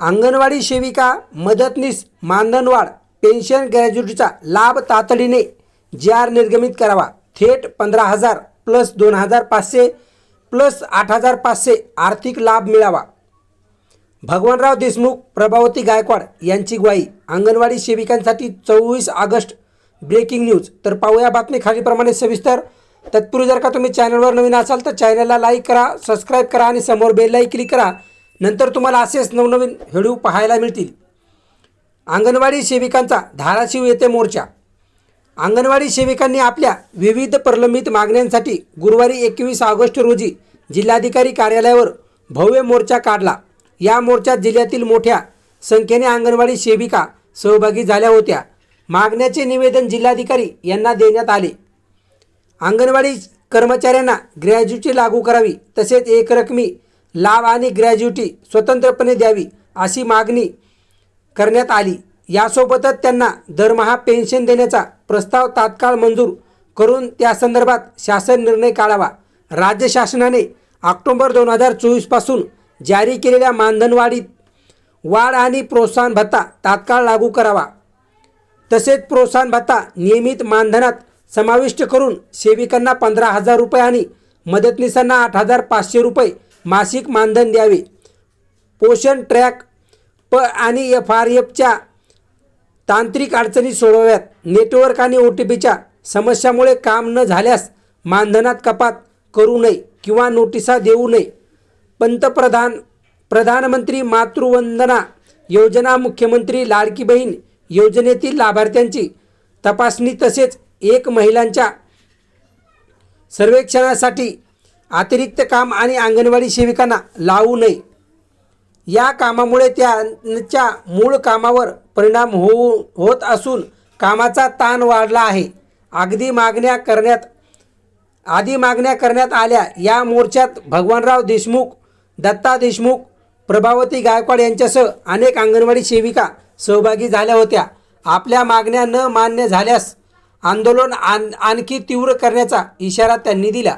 अंगणवाडी सेविका मदतनीस मानधनवाढ पेन्शन ग्रॅज्युएटचा लाभ तातडीने जी आर निर्गमित करावा. थेट पंधरा हजार प्लस दोन हजार पाचशे प्लस आठ हजार पाचशे आर्थिक लाभ मिळावा. भगवानराव देशमुख प्रभावती गायकवाड यांची ग्वाही. अंगणवाडी सेविकांसाठी चोवीस ऑगस्ट ब्रेकिंग न्यूज. तर पाहूया बातमी खालीप्रमाणे सविस्तर. तत्पूर्वी जर का तुम्ही चॅनलवर नवीन असाल तर चॅनलला लाईक करा सबस्क्राईब करा आणि समोर बेललाही क्लिक करा. नंतर तुम्हाला असेच नवनवीन व्हिडिओ पाहायला मिळतील. अंगणवाडी सेविकांचा धाराशिव येथे मोर्चा. अंगणवाडी सेविकांनी आपल्या विविध प्रलंबित मागण्यांसाठी गुरुवारी एकवीस ऑगस्ट रोजी जिल्हाधिकारी कार्यालयावर भव्य मोर्चा काढला. या मोर्चात जिल्ह्यातील मोठ्या संख्येने अंगणवाडी सेविका सहभागी झाल्या होत्या. मागण्याचे निवेदन जिल्हाधिकारी यांना देण्यात आले. अंगणवाडी कर्मचाऱ्यांना ग्रॅज्युटी लागू करावी तसेच एकरकमी लाभ आणि ग्रॅज्युटी स्वतंत्रपणे द्यावी अशी मागणी करण्यात आली. यासोबतच त्यांना दरमहा पेन्शन देण्याचा प्रस्ताव तात्काळ मंजूर करून त्या संदर्भात शासन निर्णय काढावा. राज्य शासनाने ऑक्टोंबर दोन हजार चोवीसपासून जारी केलेल्या मानधनवाढीत वाढ आणि प्रोत्साहन भत्ता तात्काळ लागू करावा. तसेच प्रोत्साहन भत्ता नियमित मानधनात समाविष्ट करून सेविकांना पंधरा हजार रुपये आणि मदतनीसांना आठ हजार पाचशे रुपये मासिक मानधन द्यावे. पोषण ट्रॅक प आणि एफ आर एफच्या तांत्रिक अडचणी सोडवाव्यात. नेटवर्क आणि ओ टी पीच्या समस्यामुळे काम न झाल्यास मानधनात कपात करू नये किंवा नोटिसा देऊ नये. पंतप्रधान प्रधानमंत्री मातृवंदना योजना मुख्यमंत्री लाडकी बहीण योजनेतील लाभार्थ्यांची तपासणी तसेच एक महिलांच्या सर्वेक्षणासाठी अतिरिक्त काम आणि अंगणवाडी सेविकांना लावू नये. या कामामुळे त्यांच्या मूळ कामावर परिणाम होऊ होत असून कामाचा ताण वाढला आहे. अगदी मागण्या करण्यात आधी मागण्या करण्यात आल्या. या मोर्चात भगवानराव देशमुख दत्ता देशमुख प्रभावती गायकवाड यांच्यासह अनेक अंगणवाडी सेविका सहभागी झाल्या होत्या. आपल्या मागण्या न मान्य झाल्यास आंदोलन आण आणखी तीव्र करण्याचा इशारा त्यांनी दिला.